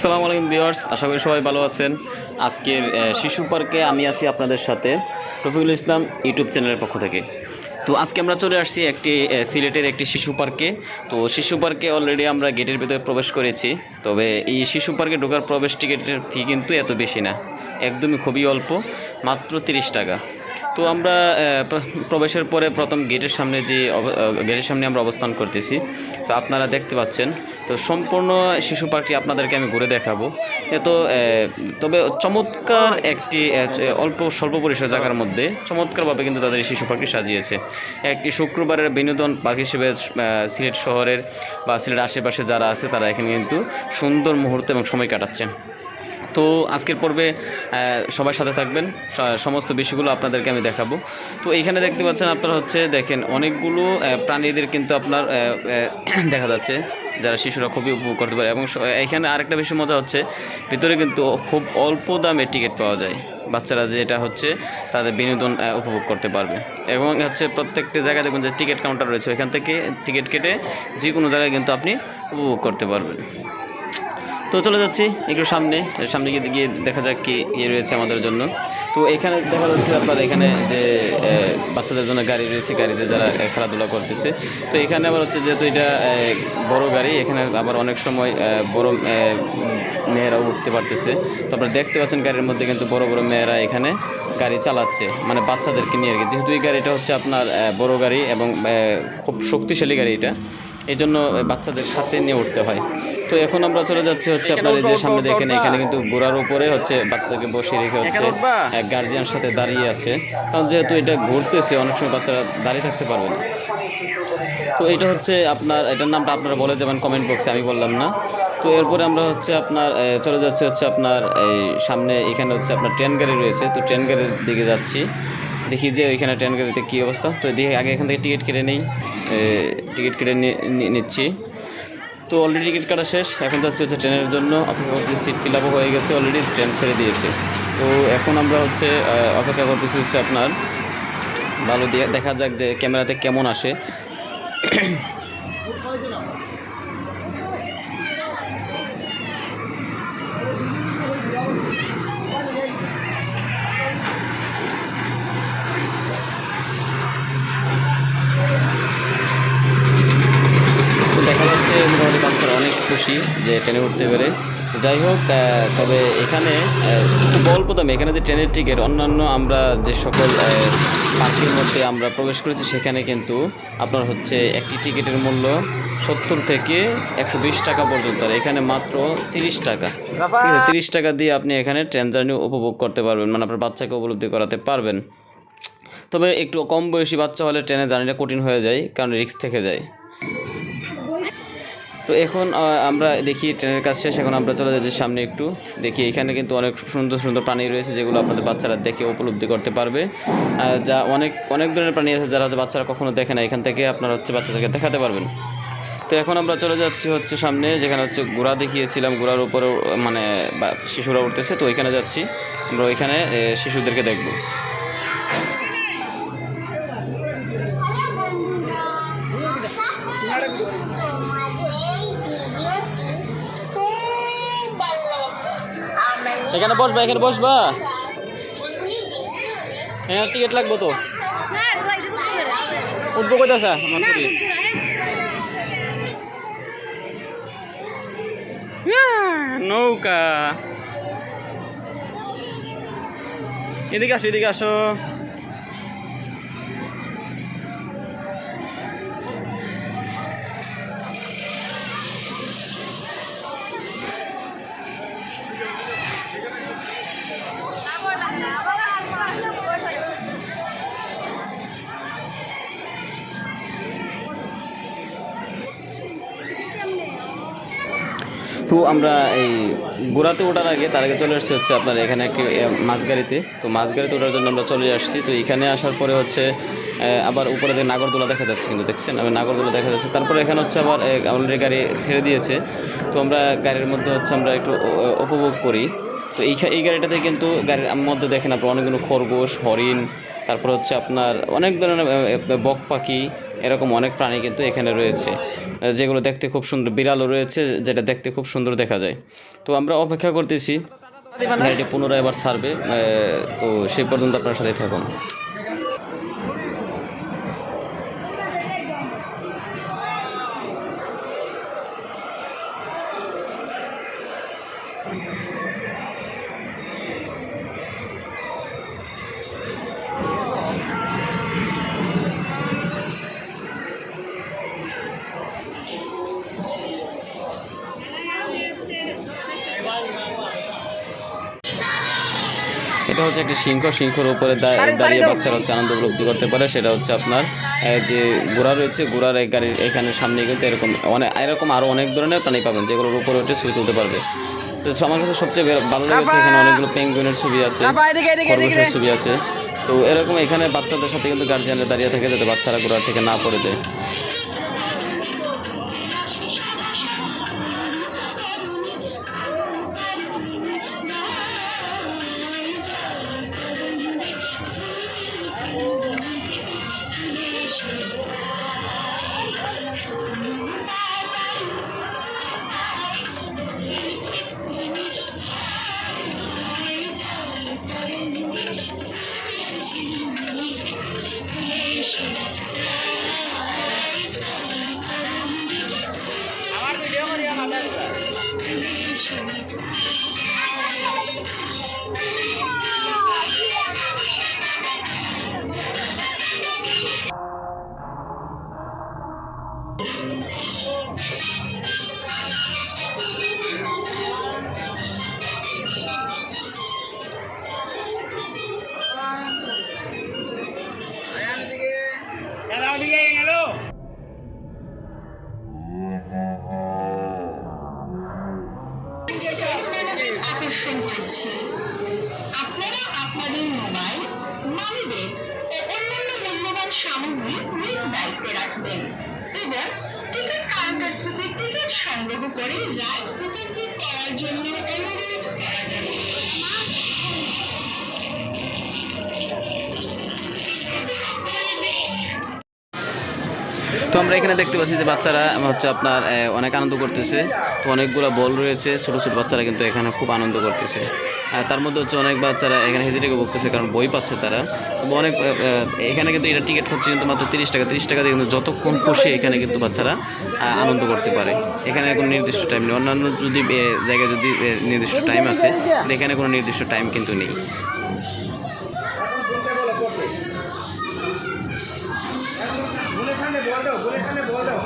আসসালামু আলাইকুম ভিউয়ার্স, আশা করি সবাই ভালো আছেন। আজকের শিশু পার্কে আমি আছি আপনাদের সাথে রফিকুল ইসলাম ইউটিউব চ্যানেলের পক্ষ থেকে। তো আজকে আমরা চলে আসছি একটি সিলেটের একটি শিশু পার্কে। তো শিশু পার্কে অলরেডি আমরা গেটের ভিতরে প্রবেশ করেছি। তবে এই শিশু পার্কে ঢোকার প্রবেশ টিকিটের ফি কিন্তু এত বেশি না। একদমই খুবই অল্প, মাত্র তিরিশ টাকা। তো আমরা প্রবেশের পরে প্রথম গেটের সামনে যে গেটের সামনে আমরা অবস্থান করতেছি। তো আপনারা দেখতে পাচ্ছেন, তো সম্পূর্ণ শিশু পার্কটি আপনাদেরকে আমি ঘুরে দেখাবো। তো তবে চমৎকার একটি অল্প, স্বল্প পরিসর জায়গার মধ্যে চমৎকারভাবে কিন্তু তাদের শিশু পার্কটি সাজিয়েছে। একটি শুক্রবারের বিনোদন পার্ক হিসেবে সিলেট শহরের বা সিলেট আশেপাশে যারা আছে তারা এখানে কিন্তু সুন্দর মুহূর্ত এবং সময় কাটাচ্ছেন। তো আজকের পর্বে সবার সাথে থাকবেন। সমস্ত বিষয়গুলো আপনাদেরকে আমি দেখাবো। তো এইখানে দেখতে পাচ্ছেন আপনারা হচ্ছে, দেখেন অনেকগুলো প্রাণীদের কিন্তু আপনার দেখা যাচ্ছে যারা শিশুরা খুবই উপভোগ করতে পারে। এবং এখানে আরেকটা বেশি মজা হচ্ছে, ভিতরে কিন্তু খুব অল্প দামে টিকিট পাওয়া যায়। বাচ্চারা যেটা হচ্ছে, তাদের বিনোদন উপভোগ করতে পারবে। এবং হচ্ছে প্রত্যেকটি জায়গায় দেখুন যে টিকিট কাউন্টার রয়েছে। ওইখান থেকে টিকিট কেটে যে কোনো জায়গায় কিন্তু আপনি উপভোগ করতে পারবেন। তো চলে যাচ্ছি একটু সামনে সামনে গিয়ে গিয়ে দেখা যাক কি ইয়ে রয়েছে আমাদের জন্য। তো এখানে দেখা যাচ্ছে আপনার এখানে যে বাচ্চাদের জন্য গাড়ি রয়েছে, গাড়িতে যারা খেলাধুলা করতেছে। তো এখানে আবার হচ্ছে যেহেতু এটা বড় গাড়ি, এখানে আবার অনেক সময় বড় মেয়েরাও উঠতে পারতেছে। তো আপনারা দেখতে পাচ্ছেন গাড়ির মধ্যে কিন্তু বড় বড় মেয়েরা এখানে গাড়ি চালাচ্ছে মানে বাচ্চাদেরকে নিয়ে আর কি। যেহেতু এই গাড়িটা হচ্ছে আপনার বড় গাড়ি এবং খুব শক্তিশালী গাড়ি এটা। এই জন্য বাচ্চাদের সাথে নিয়ে উঠতে হয়। তো এখন আমরা চলে যাচ্ছি হচ্ছে আপনার এই যে সামনে দেখেন এখানে কিন্তু ঘোড়ার উপরে হচ্ছে বাচ্চাদেরকে বসিয়ে রেখে হচ্ছে এক গার্জিয়ান সাথে দাঁড়িয়ে আছে। কারণ যেহেতু এটা ঘুরতেছে অনেক সময় বাচ্চারা দাঁড়িয়ে থাকতে পারবে না। তো এটা হচ্ছে আপনার এটার নামটা আপনারা বলে যাবেন কমেন্ট বক্সে আমি বললাম না। তো এরপরে আমরা হচ্ছে আপনার চলে যাচ্ছে হচ্ছে আপনার এই সামনে এখানে হচ্ছে আপনার ট্রেন গাড়ি রয়েছে। তো ট্রেন গাড়ির দিকে যাচ্ছি। দেখি যে ওইখানে ট্রেন গাড়িতে কী অবস্থা। তো দেখি আগে এখান থেকে টিকিট কেটে নেই। টিকিট কেটে নিচ্ছি। তো অলরেডি টিকিট কাটা শেষ। এখন তো হচ্ছে ট্রেনের জন্য। অপেক্ষা করতেছি সিট ফিল হয়ে গেছে অলরেডি ট্রেন ছেড়ে দিয়েছে। তো এখন আমরা হচ্ছে অপেক্ষা করতেছি হচ্ছে আপনার, ভালো দিয়ে। দেখা যাক যে ক্যামেরাতে কেমন আসে। খুশি যে ট্রেনে উঠতে পেরে। যাই হোক তবে এখানে খুব অল্প দামে এখানে যে ট্রেনের টিকিট অন্যান্য আমরা যে সকল পার্কের মধ্যে আমরা প্রবেশ করেছি সেখানে কিন্তু আপনার হচ্ছে একটি টিকিটের মূল্য সত্তর থেকে একশো বিশ টাকা পর্যন্ত আর এখানে মাত্র তিরিশ টাকা। ঠিক আছে তিরিশ টাকা দিয়ে আপনি এখানে ট্রেন জার্নি উপভোগ করতে পারবেন মানে আপনার বাচ্চাকে উপলব্ধি করাতে পারবেন। তবে একটু কম বয়সী বাচ্চা হলে ট্রেনে জার্নিটা কঠিন হয়ে যায় কারণ রিস্ক থেকে যায়। তো এখন আমরা দেখি ট্রেনের কাজ শেষ, এখন আমরা চলে যাচ্ছি সামনে একটু। দেখি এখানে কিন্তু অনেক সুন্দর সুন্দর প্রাণী রয়েছে যেগুলো আপনাদের বাচ্চারা দেখে উপলব্ধি করতে পারবে। যা অনেক অনেক ধরনের প্রাণী আছে যারা বাচ্চারা কখনো দেখে না, এখান থেকে আপনারা হচ্ছে বাচ্চাদেরকে দেখাতে পারবেন। তো এখন আমরা চলে যাচ্ছি হচ্ছে সামনে, যেখানে হচ্ছে ঘোড়া দেখিয়েছিলাম, ঘোড়ার উপরে মানে শিশুরা উঠতেছে, তো ওইখানে যাচ্ছি। আমরা ওইখানে শিশুদেরকে দেখব। এখানে বসবা এখানে বসবা। হ্যাঁ টিকিট লাগবো তো। উঠবো কোথায় আমার করি নৌকা। এদিকে আসো এদিকে আসো। তো আমরা এই গোড়াতে ওঠার আগে তার আগে চলে আসছি হচ্ছে আপনার এখানে একটি এ, মাছ গাড়িতে তো মাছ গাড়িতে ওঠার জন্য আমরা চলে আসছি। তো এখানে আসার পরে হচ্ছে আবার উপরে দিয়ে নাগরদোলা দেখা যাচ্ছে কিন্তু দেখছেন? আমি নাগরদোলা দেখা যাচ্ছে। তারপরে এখানে হচ্ছে আবার অলরেডি গাড়ি ছেড়ে দিয়েছে। তো আমরা গাড়ির মধ্যে হচ্ছে আমরা একটু উপভোগ করি। তো এই এই গাড়িটাতে কিন্তু গাড়ির মধ্যে দেখেন আপনি অনেকগুলো খরগোশ হরিণ তারপর হচ্ছে আপনার অনেক ধরনের বক পাখি, এরকম অনেক প্রাণী কিন্তু এখানে রয়েছে। যেগুলো দেখতে খুব সুন্দর, বিড়ালও রয়েছে, যেটা দেখতে খুব সুন্দর দেখা যায়। তো আমরা অপেক্ষা করতেছি। পুনরায় এবার ছাড়বে। তো সেই পর্যন্ত আপনার সাথে থাকুন। এটা হচ্ছে একটা সিংহ সিংহর উপরে দাঁড়িয়ে বাচ্চারা হচ্ছে আনন্দ উপলব্ধি করতে পারে সেটা হচ্ছে আপনার যে ঘোড়া রয়েছে ঘোড়ার এই গাড়ির এখানে সামনে কিন্তু এরকম অনেক এরকম আরও অনেক ধরনের প্রাণী পাবেন যেগুলোর উপরে উঠে ছবি তুলতে পারবে। তো আমার কাছে সবচেয়ে ভালো লেগেছে এখানে অনেকগুলো পেঙ্গুইনের ছবি আছে ছবি আছে। তো এরকম এখানে বাচ্চাদের সাথে কিন্তু গার্জিয়ানরা দাঁড়িয়ে থাকে যাতে বাচ্চারা ঘোড়া থেকে না পড়ে যায়। Javier. মূল্যবান সামগ্রী নিজ দায়িত্বে রাখবেন এবং টিকিট কাউন্টার থেকে টিকিট সংগ্রহ করে রাইড টিকিট বুক করার জন্য অনুরোধ করা যাবে তো আমরা এখানে দেখতে পাচ্ছি যে বাচ্চারা হচ্ছে আপনার অনেক আনন্দ করতেছে। তো অনেকগুলো বল রয়েছে, ছোট ছোট বাচ্চারা কিন্তু এখানে খুব আনন্দ করতেছে। তার মধ্যে হচ্ছে অনেক বাচ্চারা এখানে হেজিটেকে বকতেছে, কারণ বই পাচ্ছে তারা। অনেক এখানে কিন্তু এটা টিকিট হচ্ছে কিন্তু মাত্র তিরিশ টাকা তিরিশ টাকা দিয়ে কিন্তু যতক্ষণ খুশি এখানে কিন্তু বাচ্চারা আনন্দ করতে পারে। এখানে কোনো নির্দিষ্ট টাইম নেই। অন্যান্য যদি জায়গায় যদি নির্দিষ্ট টাইম আছে এখানে কোনো নির্দিষ্ট টাইম কিন্তু নেই। বল দাও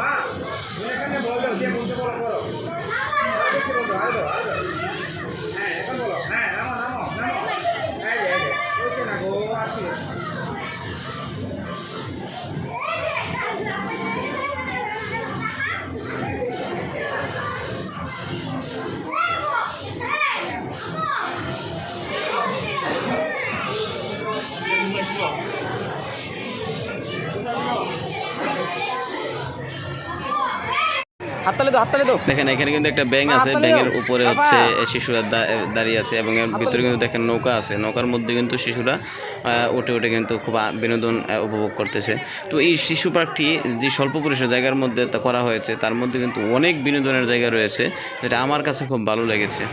হাততালি দাও হাততালি দাও। দেখেন এখানে কিন্তু একটা ব্যাঙ আছে ব্যাঙের উপরে হচ্ছে শিশুরা দা- দাঁড়িয়ে আছে এবং এর ভিতরে কিন্তু দেখেন নৌকা আছে। নৌকার মধ্যে কিন্তু শিশুরা উঠে উঠে কিন্তু খুব বিনোদন উপভোগ করতেছে। তো এই শিশু পার্কটি যে স্বল্প পরিসর জায়গার মধ্যে করা হয়েছে তার মধ্যে কিন্তু অনেক বিনোদনের জায়গা রয়েছে যেটা আমার কাছে খুব ভালো লেগেছে।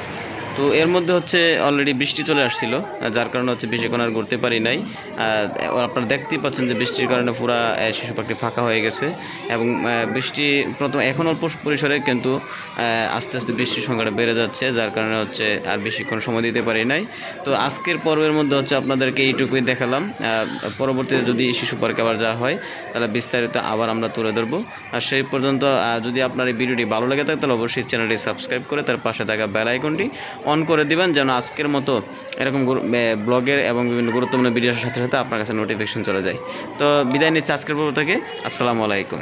তো এর মধ্যে হচ্ছে অলরেডি বৃষ্টি চলে আসছিল যার কারণে হচ্ছে বেশিক্ষণ আর ঘুরতে পারি নাই। আপনারা দেখতেই পাচ্ছেন যে বৃষ্টির কারণে পুরা শিশু পার্কটি ফাঁকা হয়ে গেছে এবং বৃষ্টি প্রথম এখন অল্প পরিসরে কিন্তু আস্তে আস্তে বৃষ্টির সংখ্যাটা বেড়ে যাচ্ছে, যার কারণে হচ্ছে আর বেশিক্ষণ সময় দিতে পারি নাই। তো আজকের পর্বের মধ্যে হচ্ছে আপনাদেরকে এইটুকুই দেখালাম। পরবর্তীতে যদি শিশু পার্কে আবার যাওয়া হয়, তাহলে বিস্তারিত আবার আমরা তুলে ধরবো। আর সেই পর্যন্ত যদি আপনার এই ভিডিওটি ভালো লাগে থাকে, তাহলে অবশ্যই চ্যানেলটি সাবস্ক্রাইব করে তার পাশে থাকা বেল আইকনটি অন করে দিবেন যেন আজকের মতো এরকম ব্লগের এবং বিভিন্ন গুরুত্বপূর্ণ ভিডিওর সাথে সাথে আপনার কাছে নোটিফিকেশন চলে যায়। তো বিদায় নিচ্ছে আজকের পর্ব থেকে। আসসালামু আলাইকুম।